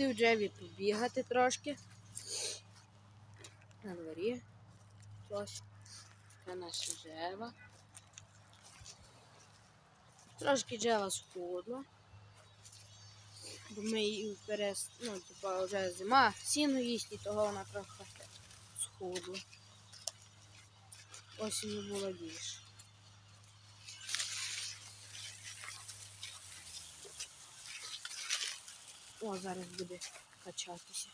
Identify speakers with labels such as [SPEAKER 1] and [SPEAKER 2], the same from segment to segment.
[SPEAKER 1] Даю Джеві побігати трошки. На дворі. Ось. Це наша Джева. Трошки Джева схудла. Бо ми її перес... ну, типа вже зима, сіно їсть, і того вона трохи схудла. Осінню було більше. О, зараз буде качатися.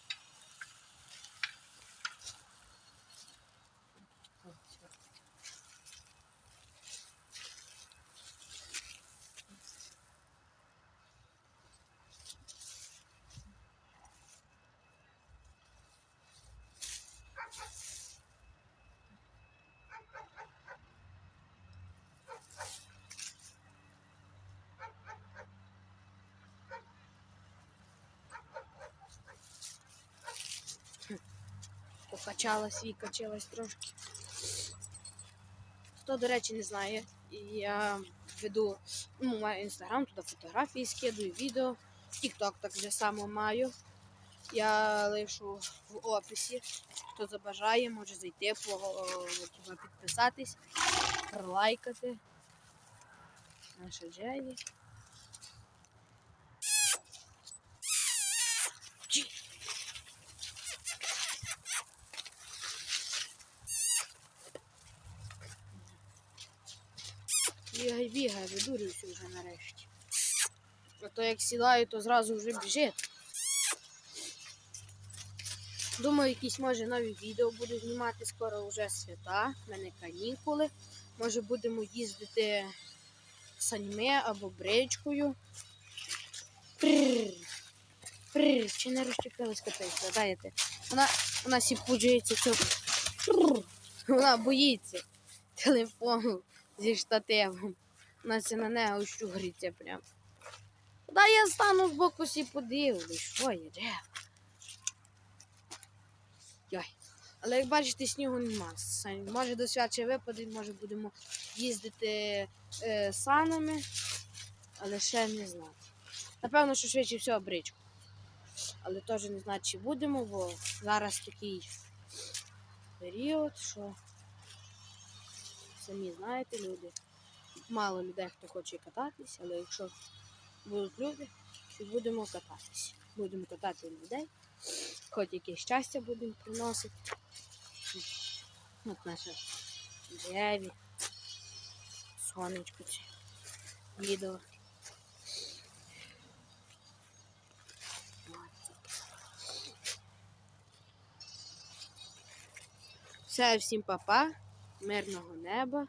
[SPEAKER 1] Покачалась і качалась трошки. Хто, до речі, не знає, я веду, ну, маю інстаграм, туди фотографії скидую, відео. Тікток так же само маю. Я лишу в описі. Хто забажає, може зайти, туди підписатись, пролайкати. Наша Джелі. Бігай, бігай, видурююся вже нарешті. А то як сідаю, то зразу вже біжить. Думаю, якісь може нові відео буду знімати скоро вже свята, в мене канікули. Може будемо їздити саньми або бричкою. Прррр. Прррр. Чи не розчепилась капець, даєте? Вона, вона сіпуджується цього. Вона боїться телефону зі штативом. Вона це на нього щугриться прям. Куди я стану з боку сі подивлюсь, що є? Йой. Але як бачите, снігу нема. Може до свяче випаде, може будемо їздити е, санами, але ще не знаю. Напевно, що швидше всього бричку. Але теж не знаю, чи будемо, бо зараз такий період, що самі знаєте, люди. Мало людей, хто хоче кататись, але якщо будуть люди, то будемо кататись. Будемо катати людей, хоч якесь щастя будемо приносити. От наша Деві, сонечко це відео. Все, всім папа, мирного неба.